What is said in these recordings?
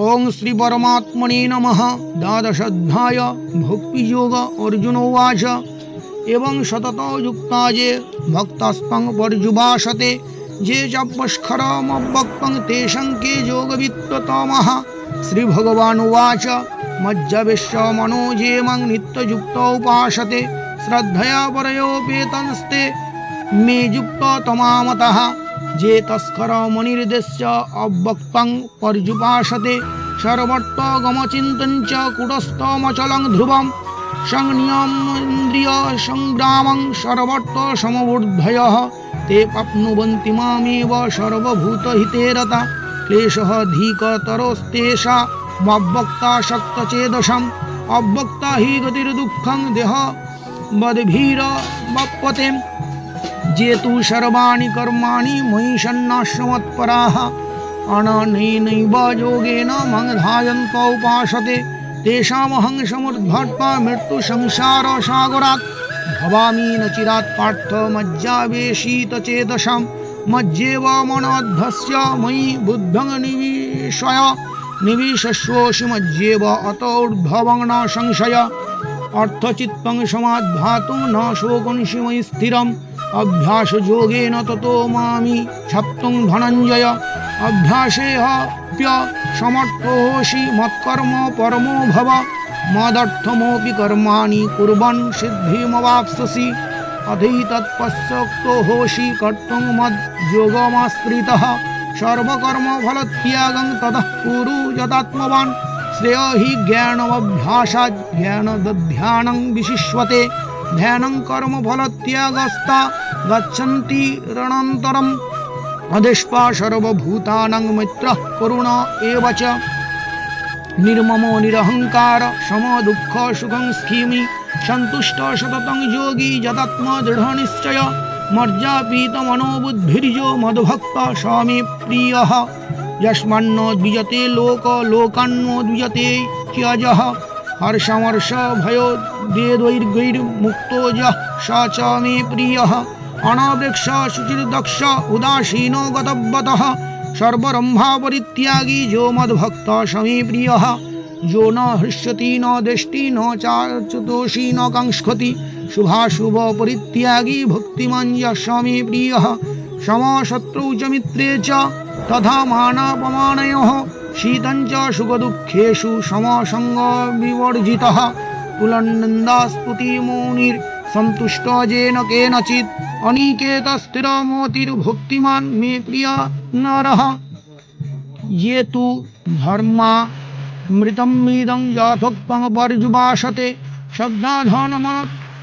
ওং শ্রী পরমাত্মনে নমঃ দ্বাদশাধ্যায় ভক্তিযোগ অর্জুন উবাচ এবং সতত যুক্তা যে ভক্তস্তং পর্যুবাসতে যে চাপস্খরমব্যক্তং তেষং কে যোগবিত্ততমः শ্রীভগবান উবাচ মজ্জবিশ্ব মনো যে মং নিত্যযুক্ত উপাসতে শ্রদ্ধয়া মে যুক্ত তমামতः যে তস্কর মনির্দেশ্য অব্যক্তং পর্যুপাসতে সর্বত্র গমচিন্তঞ্চ কুটস্থমচলং ধ্রুবম সংনিয়মন্দ্রিয় সংগ্রামং সর্বত্র সমবুদ্ধয়। তে পাপনুবন্তি মামেব সর্বভূত হিতেরতা ক্লেশহ ধীকতরস্তেষা মব্যক্তা শক্তচেদসাম অব্যক্তা হি গতির দুঃখং দেহ বদভীর বপতেম যে তু সর্বাণি কর্মাণি ময়ী সন্ন্যাসমৎপরাহ অননেনৈব যোগেন মংধায়ন্ত উপাসতে তেষামহং সমুদ্ঘাট্বা মৃত্যু সংসার সাগরাত ভবামি নচিরাত পার্থ মজ্জাবেশীত চেতসাম মজ্জেব মনোদ্ধস্য ময়ি বুদ্ধং নিবিষয় নিবিশস্বশি মজ্জেব অত উদ্ভবং না সংশয় অর্থচিত্তং সমাদ্ধাতু ন শোকংসি ময়ি স্থিরম मयि स्थिरम् अभ्यासयोगेन ततो मामि छप्तुं धनञ्जय। अभ्यासेऽप्य समर्थोऽसि मत्कर्म परमो भव। मदर्थमोऽपि कर्माणि कुर्वन् सिद्धिमवाप्स्यसि। अधैतत्पश्चक्तो होषि कर्तुं मद्योगमाश्रितः सर्वकर्मफलत्यागं ततः कुरु यदात्मवान् श्रेयो हि ज्ञानमभ्यासात् ज्ञानदध्यानं विशिष्यते। ধ্যানং কর্ম ফল ফলত্যাগস্ত গচ্ছন্তি রণান্তরম। অদেশপা সর্বভূতানং মিত্র করুণ এবচ নির্মম নিরহংকার সম দুঃখ সুখং স্খিমি সন্তুষ্ট সততং যোগী যদাত্ম দৃঢ় নিশ্চয়। মর্যা পীত মনোবুদ্ধির্য মদভক্ত স্বামী প্রিয়। যস্মান্ন দ্বিজতে লোক, লোকান্ন দ্বিজতে চ্যজহ হর্ষমর্ষ ভয় দে দৈর্ঘৈর্মুক্ত যহ স চ মে প্রিয় অনাবৃক্ষ শুচির্দক্ষ উদাসীনো গতব্বত সর্বরম্ভাপরিত্যাগী যো মদ্ভক্ত সমে প্রিয় যো ন হৃষ্যতি ন দৃষ্টি ন চাচুতোষী ন কংস্খতি শুভাশুভ পরিত্যাগী ভক্তিমঞ্জ সমে প্রিয় সমশত্রৌ চ মিত্রে চ তথা মানাপমানয় শীতঞ্চ সুখ দুঃখেশু সমসঙ্গ বিবর্জিত তুলন্নন্দাস্ফুতিমৌনির সন্তুষ্ট যেন কেনচিৎ অনিকেত স্থির মতির ভক্তিমান মে প্রিয়া নর ये तु ধর্মা মৃতম মৃদং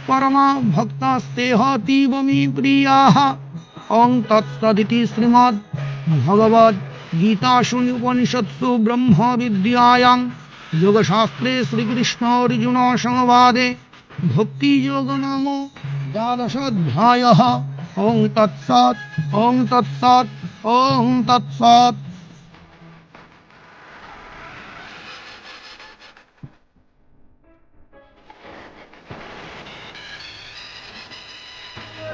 পরমা ভক্তাস্তেহ তীব মি প্রিয়া অং তৎসদিতি শ্রীমদ্ ভগবদ্ श्रीमद् भगवद्गीतासु उपनिषत्सु ब्रह्मविद्यायां योगशास्त्रे श्रीकृष्णार्जुनसंवादे भक्तियोगनामो द्वादशोऽध्यायः ॐ तत्सत् ॐ तत्सत् ॐ तत्सत्